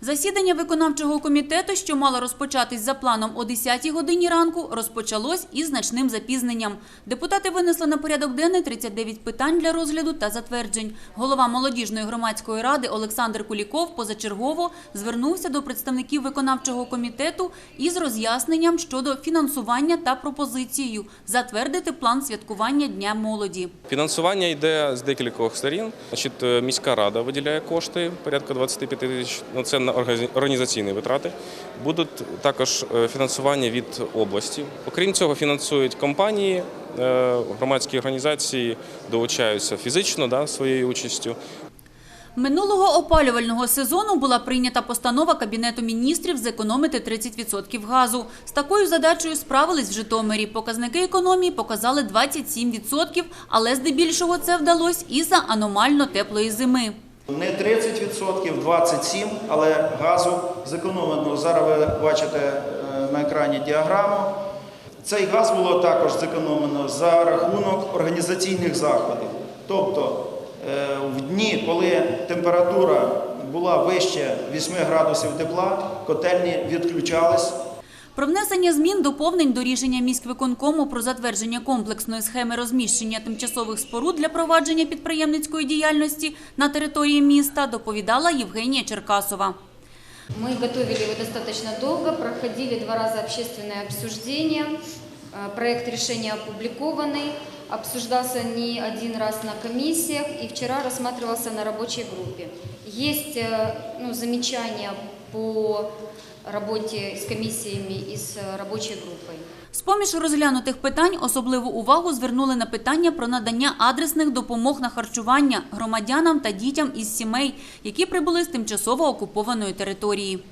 Засідання виконавчого комітету, що мало розпочатись за планом о 10 годині ранку, розпочалось із значним запізненням. Депутати винесли на порядок денний 39 питань для розгляду та затверджень. Голова молодіжної громадської ради Олександр Куліков позачергово звернувся до представників виконавчого комітету із роз'ясненням щодо фінансування та пропозицією затвердити план святкування Дня молоді. Фінансування йде з декількох сторін. Значить, е, міська рада виділяє кошти порядка 25 тисяч. Ну це на організаційні витрати. Будуть також е, фінансування від області. Окрім цього, фінансують компанії, е, громадські організації долучаються фізично да, своєю участю. Минулого опалювального сезону була прийнята постанова Кабінету міністрів зекономити 30% газу. З такою задачею справились в Житомирі. Показники економії показали 27%, але здебільшого це вдалося із-за аномально теплої зими. Не 30%, 27%, але газу зекономлено. Зараз ви бачите е, на екрані діаграму. Цей газ було також зекономлено за рахунок організаційних заходів. Тобто е, в дні, коли температура була вище 8 градусів тепла, котельні відключались. Про внесення змін доповнень до рішення міськвиконкому про затвердження комплексної схеми розміщення тимчасових споруд для провадження підприємницької діяльності на території міста доповідала Євгенія Черкасова. Мы готовили его достаточно долго, проходили два раза общественное обсуждение. Э, Проект решения опубликованный, обсуждался не один раз на комиссиях и вчера рассматривался на рабочей группе. Есть э, ну, замечания по работе с комиссиями и с рабочей группой. З-поміж розглянутих питань особливу увагу звернули на питання про надання адресних допомог на харчування громадянам та дітям із сімей, які прибули з тимчасово окупованої території.